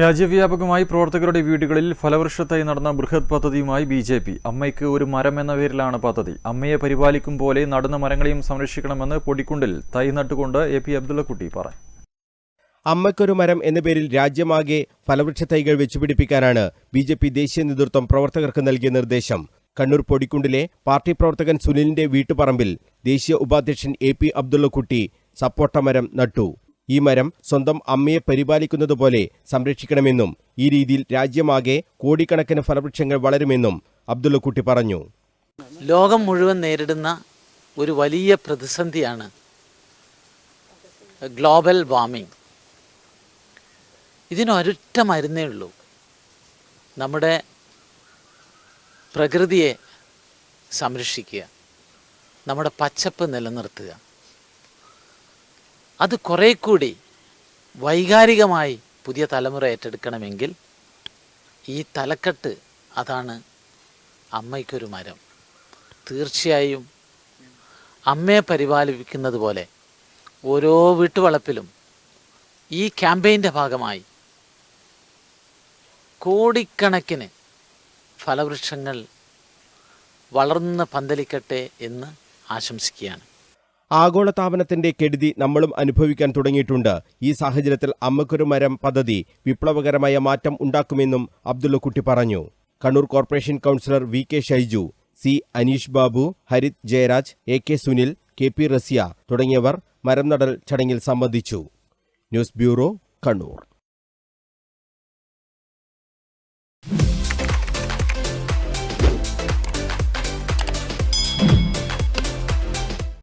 രാജ്യവ്യാപകമായി പ്രവർത്തകരുടെ വീടുകളിൽ ഫലവൃക്ഷത്തായി നടന്ന ബൃഹത് പദ്ധതിയുമായി ബി ജെ പി. അമ്മയ്ക്ക് ഒരു മരം എന്ന പേരിലാണ് പദ്ധതി. അമ്മയെ പരിപാലിക്കും പോലെ നടുന്ന മരങ്ങളെയും സംരക്ഷിക്കണമെന്ന് പൊടിക്കുണ്ടിൽ തൈ നട്ടുകൊണ്ട് എ പി അബ്ദുള്ളക്കുട്ടി പറഞ്ഞു അമ്മയ്ക്കൊരു മരം എന്ന പേരിൽ രാജ്യമാകെ ഫലവൃക്ഷ തൈകൾ വെച്ചുപിടിപ്പിക്കാനാണ് ബി ജെ പി ദേശീയ നേതൃത്വം പ്രവർത്തകർക്ക് നൽകിയ നിർദ്ദേശം. കണ്ണൂർ പൊടിക്കുണ്ടിലെ പാർട്ടി പ്രവർത്തകൻ സുനിലിന്റെ വീട്ടുപറമ്പിൽ ദേശീയ ഉപാധ്യക്ഷൻ എ പി അബ്ദുള്ളക്കുട്ടി സപ്പോട്ട മരം നട്ടു. ഈ മരം സ്വന്തം അമ്മയെ പരിപാലിക്കുന്നതുപോലെ സംരക്ഷിക്കണമെന്നും ഈ രീതിയിൽ രാജ്യമാകെ കോടിക്കണക്കിന് ഫലവൃക്ഷങ്ങൾ വളരുമെന്നും അബ്ദുള്ളക്കുട്ടി പറഞ്ഞു. ലോകം മുഴുവൻ നേരിടുന്ന ഒരു വലിയ പ്രതിസന്ധിയാണ് ഗ്ലോബൽ വാർമിംഗ് ഇതിനൊരൊറ്റ മരുന്നേ ഉള്ളൂ. നമ്മുടെ പ്രകൃതിയെ സംരക്ഷിക്കുക നമ്മുടെ പച്ചപ്പ് നിലനിർത്തുക. അത് കുറേ കൂടി വൈകാരികമായി പുതിയ തലമുറ ഏറ്റെടുക്കണമെങ്കിൽ ഈ തലക്കെട്ട് അതാണ് അമ്മയ്ക്കൊരു മരം. തീർച്ചയായും അമ്മയെ പരിപാലിക്കുന്നത് പോലെ ഓരോ വീട്ടുവളപ്പിലും ഈ ക്യാമ്പയിന്റെ ഭാഗമായി കോടിക്കണക്കിന് ഫലവൃക്ഷങ്ങൾ വളർന്ന് പന്തലിക്കട്ടെ എന്ന് ആശംസിക്കുകയാണ്. ആഗോളതാപനത്തിന്റെ കെടുതി നമ്മളും അനുഭവിക്കാൻ തുടങ്ങിയിട്ടുണ്ട്. ഈ സാഹചര്യത്തിൽ അമ്മക്കൊരു മരം പദ്ധതി വിപ്ലവകരമായ മാറ്റം ഉണ്ടാക്കുമെന്നും അബ്ദുള്ളക്കുട്ടി പറഞ്ഞു. Kannur corporation councillor V K Shaiju C Aneesh Babu Harith Jayaraj A K Sunil K P Raziya തുടങ്ങിയവർ മരം നടൽ ചടങ്ങിൽ സംബന്ധിച്ചു. News bureau Kannur.